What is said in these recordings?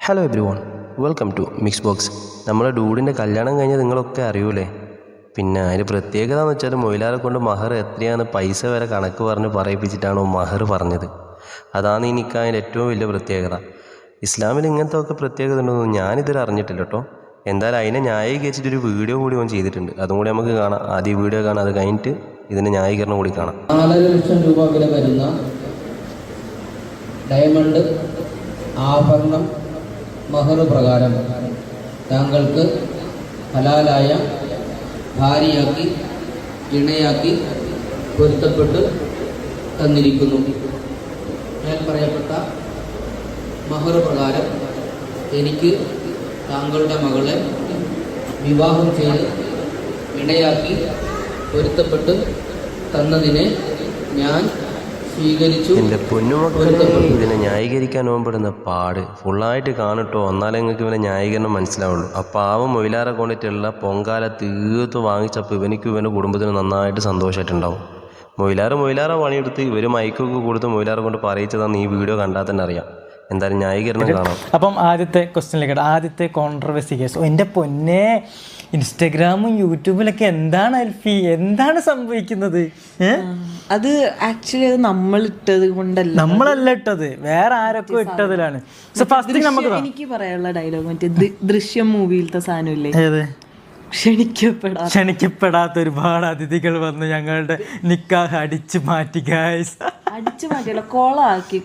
Hello everyone welcome to mix box നമ്മളെ ഡൂഡിന്റെ കല്യാണം കഴിഞ്ഞ് നിങ്ങളൊക്കെ അറിയൂലേ? പിന്നെ അതിന് പ്രത്യേകത എന്ന് വെച്ചാൽ മൊയിലാറെ കൊണ്ട് മഹർ എത്രയാണ് പൈസ വരെ കണക്ക് പറഞ്ഞ് പറയിപ്പിച്ചിട്ടാണ് മഹർ പറഞ്ഞത്? അതാണ് ഈ അതിന്റെ ഏറ്റവും വലിയ പ്രത്യേകത. ഇസ്ലാമിൽ ഇങ്ങനത്തെ ഒക്കെ പ്രത്യേകത ഉണ്ടെന്ന് ഞാനിതുവരെ അറിഞ്ഞിട്ടില്ല കേട്ടോ. എന്തായാലും അതിനെ ന്യായീകരിച്ചിട്ടൊരു വീഡിയോ കൂടി ഓൻ ചെയ്തിട്ടുണ്ട്. അതും കൂടി നമുക്ക് കാണാം. ആദ്യം വീഡിയോ കാണാം. അത് കഴിഞ്ഞിട്ട് ഇതിന്റെ ന്യായീകരണം കൂടി കാണാം. നാലര ലക്ഷം രൂപ വില വരുന്ന ഡയമണ്ട് ആഭരണം മഹർ പ്രകാരം താങ്കൾക്ക് ഹലാലായ ഭാര്യയാക്കി ഇണയാക്കി പൊരുത്തപ്പെട്ട് തന്നിരിക്കുന്നു. ഞാൻ പറയപ്പെട്ട മഹർ പ്രകാരം എനിക്ക് താങ്കളുടെ മകളെ വിവാഹം ചെയ്ത് ഇണയാക്കി പൊരുത്തപ്പെട്ട് തന്നതിനെ ഞാൻ എന്റെ പൊന്നുമക്കളെ ഇതിനെ ന്യായീകരിക്കാൻ ഓമ്പെടുന്ന പാട് ഫുള്ളായിട്ട് കാണട്ടോ. എന്നാലേ നിങ്ങൾക്ക് ഇവനെ ന്യായീകരണം മനസ്സിലാവുള്ളൂ. ആ പാവം മൊയിലാറെ കൊണ്ടിട്ടുള്ള പൊങ്കാല തീർത്ത് വാങ്ങിച്ചപ്പോൾ ഇവനിക്ക് ഇവന്റെ കുടുംബത്തിന് നന്നായിട്ട് സന്തോഷമായിട്ടുണ്ടാവും. മൊയിലാറ് മൊയിലാറ പണിയെടുത്ത് ഇവർ മൈക്കൊക്കെ കൊടുത്ത് മൊയിലാറെ കൊണ്ട് പറയിച്ചതാന്ന് ഈ വീഡിയോ കണ്ടാൽ തന്നെ അറിയാം. എന്തായാലും ന്യായീകരണം കാണാം. അപ്പം ആദ്യത്തെ ക്വസ്റ്റ്യനിലേക്ക് ആദ്യത്തെ കോൺട്രവേഴ്സി കേസ് ഓ എന്റെ പൊന്നെ ഇൻസ്റ്റഗ്രാമും യൂട്യൂബിലൊക്കെ എന്താണ് അൽഫി? എന്താണ് സംഭവിക്കുന്നത്? അത് ആക്ച്വലി അത് നമ്മൾ ഇട്ടത് കൊണ്ടല്ല. നമ്മളല്ല ഇട്ടത്. വേറെ ആരൊക്കെ ഇട്ടതിലാണ്. സോ ഫസ്റ്റ് നമുക്ക് എനിക്ക് പറയാനുള്ള ഡയലോഗ് മറ്റേ ദൃശ്യം മൂവിയിലത്തെ സാധനമില്ലേ? ക്ഷണിക്കപ്പെടാ ക്ഷണിക്കപ്പെടാത്ത. ഒരുപാട് അതിഥികൾ വന്ന് ഞങ്ങളുടെ നിക്കാഹ് അടിച്ചു മാറ്റി ഗായ്സ് അടിച്ചു മാറ്റിയല്ല കോളാക്കി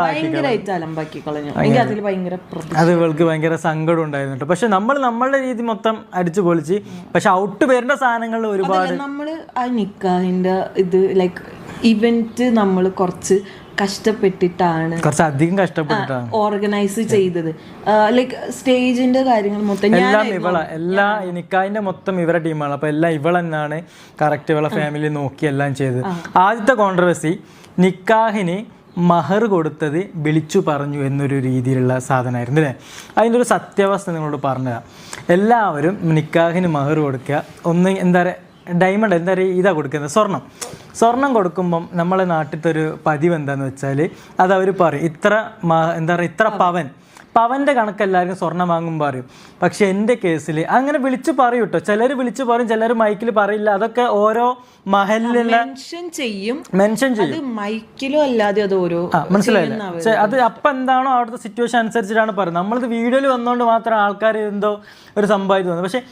ഭയങ്കരമായിട്ട് അലമ്പാക്കി കളഞ്ഞു എനിക്ക് അതിൽ ഭയങ്കര അത് ഇവൾക്ക് ഭയങ്കര സങ്കടം ഉണ്ടായിരുന്നു കേട്ടോ പക്ഷെ നമ്മൾ നമ്മളുടെ രീതി മൊത്തം അടിച്ചു പൊളിച്ച് പക്ഷെ ഔട്ട് വരേണ്ട സാധനങ്ങൾ ഒരുപാട് നമ്മൾ ആ നിക്കാഹിന്റെ ഇത് ലൈക്ക് ഇവന്റ് നമ്മൾ കുറച്ച് കഷ്ടപ്പെട്ടിട്ടാണ് അധികം കഷ്ടപ്പെട്ടിട്ടാണ്. ഓർഗനൈസ് ചെയ്തത്. ലൈക്ക് സ്റ്റേജിന്റെ കാര്യങ്ങൾ മൊത്തം എല്ലാം ഇവള എല്ലാ നിക്കാഹിന്റെ മൊത്തം ഇവരുടെ ടീമാണ്. അപ്പൊ എല്ലാം ഇവൾ തന്നെയാണ് കറക്റ്റ് ഇവളെ ഫാമിലി നോക്കി എല്ലാം ചെയ്തത്. ആദ്യത്തെ കോൺട്രവേഴ്സി നിക്കാഹിന് മഹർ കൊടുത്തത് വിളിച്ചു പറഞ്ഞു എന്നൊരു രീതിയിലുള്ള സാധനമായിരുന്നു അല്ലേ? അതിന്റെ ഒരു സത്യാവസ്ഥ നിങ്ങളോട് പറഞ്ഞതാണ് എല്ലാവരും നിക്കാഹിന് മഹർ കൊടുക്കുക. ഒന്ന് എന്താ പറയുക ഡയമണ്ട് എന്താ പറയുക ഇതാ കൊടുക്കുന്നത് സ്വർണം. സ്വർണം കൊടുക്കുമ്പം നമ്മളെ നാട്ടിലത്തെ ഒരു പതിവ് എന്താണെന്ന് വെച്ചാൽ അത് അവർ പറയും ഇത്ര എന്താ പറയുക ഇത്ര പവൻ പവന്റെ കണക്ക് എല്ലാവർക്കും സ്വർണം വാങ്ങുമ്പോൾ പറയും. പക്ഷെ എന്റെ കേസിൽ അങ്ങനെ വിളിച്ചു പറയും കേട്ടോ ചിലർ വിളിച്ചു പറയും ചിലർ മൈക്കിൽ പറയില്ല. അതൊക്കെ ഓരോ മഹലിലുള്ള മെൻഷൻ ചെയ്യും. മെൻഷൻ ചെയ്യും. മൈക്കിലോ അല്ലാതെ അത് ഓരോ മനസ്സിലായില്ല. അത് അപ്പം എന്താണോ അവിടുത്തെ സിറ്റുവേഷൻ അനുസരിച്ചിട്ടാണ് പറയുന്നത്. നമ്മളിത് വീഡിയോയിൽ വന്നുകൊണ്ട് മാത്രം ആൾക്കാർ എന്തോ ഒരു സംഭവം തോന്നുന്നു. പക്ഷേ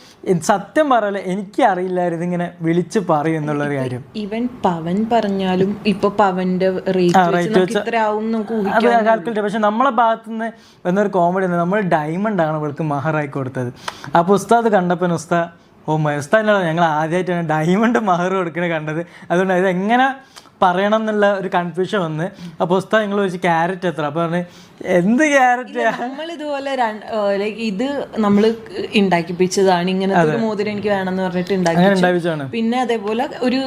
സത്യം പറയല്ലേ എനിക്ക് അറിയില്ലായിരുന്നു ഇങ്ങനെ വിളിച്ചു പറയും എന്നുള്ളൊരു കാര്യം. ഇവൻ പവൻ പറഞ്ഞാലും ഇപ്പൊ പവന്റെ റേറ്റ് ആവും നമുക്ക് കാൽക്കുലേറ്റ് പക്ഷെ നമ്മളെ ഭാഗത്തു നിന്ന് വന്നൊരു കോമഡി നമ്മൾ ഡയമണ്ട് ആണ് ഇവൾക്ക് മഹറായി കൊടുത്തത്. അപ്പോൾ ഉസ്താദ് കണ്ടപ്പോൾ ഉസ്താദ് ഓ ഉസ്താദിനോട് ഞങ്ങൾ ആദ്യമായിട്ടാണ് ഡയമണ്ട് മഹർ കൊടുക്കണേ കണ്ടത്. അതുകൊണ്ട് ഇത് എങ്ങനെ പറയണം എന്നുള്ള ഒരു കൺഫ്യൂഷൻ വന്ന് അപ്പോൾ ഉസ്താദ് നിങ്ങൾ ചോദിച്ചു ക്യാരറ്റ് എത്ര? അപ്പോൾ പറഞ്ഞു എന്ത് ക്യാരറ്റ് നമ്മൾ ഇതുപോലെ ലൈക്ക് ഇത് നമ്മൾ ഉണ്ടാക്കിപ്പിച്ചതാണ് ഇങ്ങനെ ഒരു മോതിരം എനിക്ക് വേണമെന്ന് പറഞ്ഞിട്ട് പിന്നെ അതേപോലെ ഒരു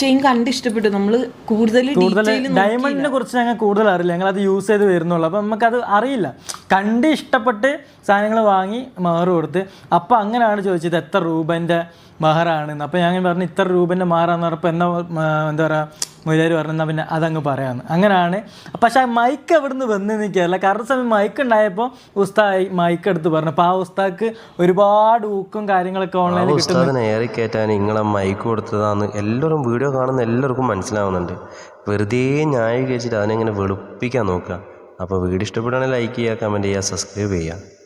ചെയിൻ കണ്ട് ഇഷ്ടപ്പെട്ടു. നമ്മൾ കൂടുതൽ ഡയമണ്ടിനെ കുറിച്ച് ഞങ്ങൾ കൂടുതൽ അറിയില്ല. ഞങ്ങൾ അത് യൂസ് ചെയ്ത് വരുന്നുള്ളൂ. അപ്പം നമുക്കത് അറിയില്ല. കണ്ട് ഇഷ്ടപ്പെട്ട് സാധനങ്ങൾ വാങ്ങി മഹർ കൊടുത്ത്. അപ്പം അങ്ങനെയാണ് ചോദിച്ചത് എത്ര രൂപന്റെ മഹറാണെന്ന്? അപ്പം ഞാൻ പറഞ്ഞു ഇത്ര രൂപന്റെ മഹറാന്ന് പറഞ്ഞപ്പോൾ എന്താ എന്താ പറയുക മൊയിലാർ പറഞ്ഞാൽ പിന്നെ അതങ്ങ് പറയാമെന്ന് അങ്ങനെയാണ് പക്ഷെ ആ മൈക്ക് എവിടുന്ന് വന്ന് നിൽക്കാറില്ല കാരണം സമയം മൈക്ക് ഉണ്ടായപ്പോൾ ഉസ്താ മൈക്ക് എടുത്ത് പറഞ്ഞു. അപ്പോൾ ആ ഉസ്താക്ക് ഒരുപാട് ഊക്കും കാര്യങ്ങളൊക്കെ ഓൺലൈനിൽ ഉസ്താദിനെ ഏറി കയറ്റാൻ നിങ്ങളെ മൈക്ക് കൊടുത്തതാന്ന് എല്ലാവരും വീഡിയോ കാണുന്ന എല്ലാവർക്കും മനസ്സിലാവുന്നുണ്ട്. വെറുതെ ന്യായീകരിച്ചിട്ട് അതിനെങ്ങനെ വെളുപ്പിക്കാൻ നോക്കുക. അപ്പോൾ വീഡിയോ ഇഷ്ടപ്പെടുകയാണെങ്കിൽ ലൈക്ക് ചെയ്യുക കമന്റ് ചെയ്യുക സബ്സ്ക്രൈബ് ചെയ്യുക.